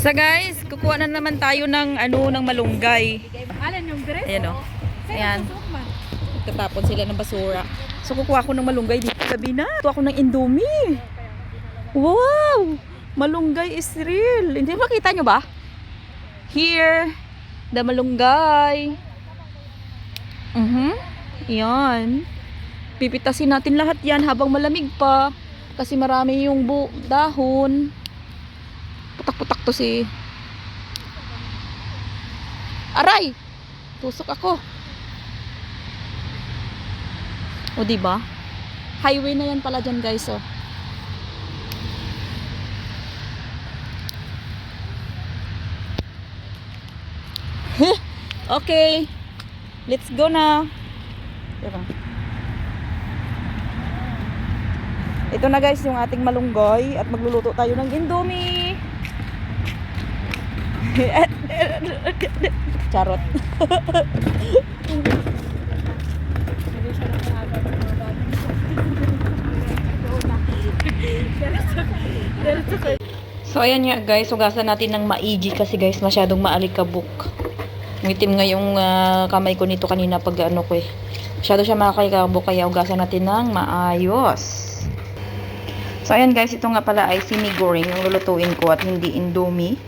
So guys, kukuha na naman tayo ng ano ng malunggay. Alan yung dress? Ayan o. Ayan. Nagtatapon sila ng basura. So kukuha ko ng malunggay dito. Gabi na. Kukuha ko ng indomie. Wow! Malunggay is real. Hindi makita nyo ba? Here, the malunggay. Mhm. Yan. Pipitasin natin lahat yan habang malamig pa. Kasi marami yung bu dahon. Putak-putak to si... Aray! Tusok ako. O di ba? Highway na yan pala dyan guys oh. okay. Let's go na. Diba? Ito na guys yung ating malunggoy at magluluto tayo ng indomie. Charot. So ayan nga guys, hugasan natin ng maigi kasi guys masyadong maalikabok. Ngitim nga yung ah, kamay ko nito kanina pag ano ko eh. Masyado siya makakalikabok kaya hugasan natin ng maayos. So ayan guys, ito nga pala ay sinigoring yung lulutuin ko at hindi indomie.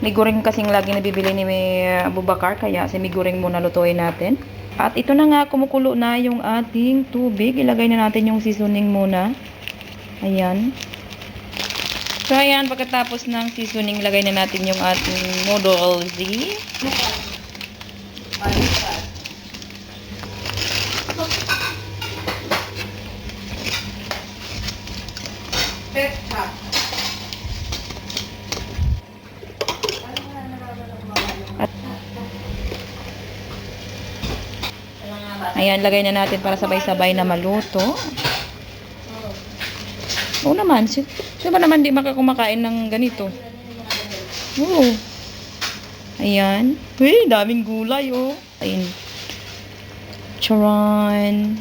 Miguring kasing lagi nabibili ni Abubakar kaya siniguring muna lutuin natin. At ito na nga kumukulo na yung ating tubig. Ilagay na natin yung seasoning muna. Ayan. So ayan, pagkatapos ng seasoning, lagay na natin yung ating noodles. Ayan, lagay na natin para sabay-sabay na maluto. Oo naman. Si sino ba naman di makakumakain ng ganito? Oo. Ayan. Uy, daming gulay, oh. Ayan. Charon.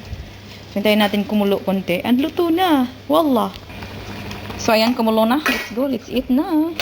Hintayin natin kumulo konti. Ang luto na. Wallah. So, ayan, kumulo na. Let's go. Let's eat na.